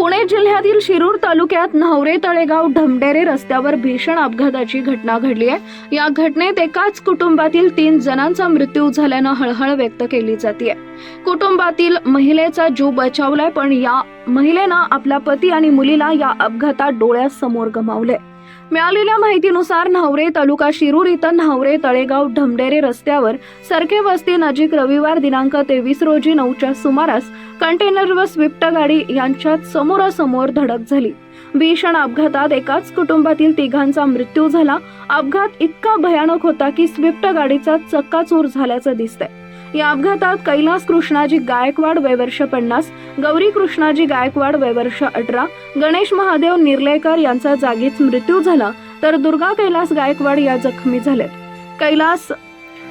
पुणे जिल्ह्यातील शिरूर तालुक्यात न्हवरे तळेगाव ढमडेरे रस्त्यावर भीषण अपघाताची घटना घडली आहे. या घटनेत एकाच कुटुंबातील तीन जणांचा मृत्यू झाल्यानं हळहळ व्यक्त केली जाते कुटुंबातील महिलेचा जीव बचावलाय पण या महिलेनं आपला पती आणि मुलीला या अपघातात डोळ्यासमोर गमावले मिळालेल्या माहितीनुसार न्हावरे तालुका शिरूर इथं न्हावरे तळेगाव ढमडेरे रस्त्यावर सरके वस्ती नजीक रविवार दिनांक तेवीस रोजी नऊच्या सुमारास कंटेनर व स्विफ्ट गाडी यांच्यात समोरासमोर धडक झाली. भीषण अपघातात एकाच कुटुंबातील तिघांचा मृत्यू झाला. अपघात इतका भयानक होता की स्विफ्ट गाडीचा चक्काचूर झाल्याचं दिसतंय. या अपघातात कैलास कृष्णाजी गायकवाड वयवर्ष पन्नास गौरी कृष्णाजी गायकवाड वयवर्ष अठरा गणेश महादेव निर्लेकर यांचा जागीच मृत्यू झाला तर दुर्गा कैलास गायकवाड या जखमी झाल्यात कैलास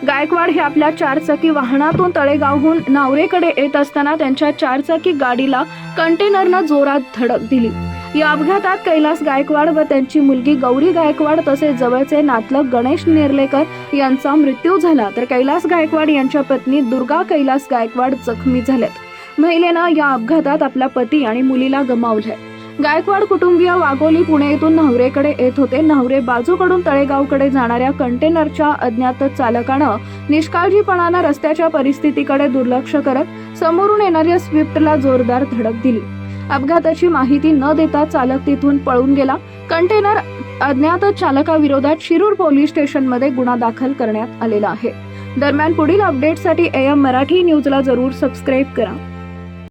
गायकवाड हे आपल्या चारचाकी वाहनातून तळेगावहून नावरेकडे येत असताना त्यांच्या चारचाकी गाडीला कंटेनरनं जोरात धडक दिली. या अपघातात कैलास गायकवाड व त्यांची मुलगी गौरी गायकवाड तसेच जवळचे नातलग गणेश निर्लेकर यांचा मृत्यू झाला. तर कैलास गायकवाड यांच्या पत्नी दुर्गा कैलास गायकवाड जखमी झाल्यात महिलेनं या अपघातात आपला पती आणि मुलीला गमावलंय. गायकवाड कुटुंबीय वाघोली पुणे येथून नवरेकडे येत होते. न्हवरे बाजूकडून तळेगावकडे जाणाऱ्या कंटेनरच्या अज्ञात चालकानं निष्काळजीपणानं रस्त्याच्या परिस्थितीकडे दुर्लक्ष करत समोरून येणाऱ्या स्विफ्टला जोरदार धडक दिली. अपघाताची माहिती न देता चालक तिथून पळून गेला. कंटेनर अज्ञात चालकाविरोधात शिरूर पोलीस स्टेशनमध्ये गुन्हा दाखल करण्यात आलेला आहे. दरम्यान पुढील अपडेटसाठी एम मराठी न्यूजला जरूर सबस्क्राईब करा.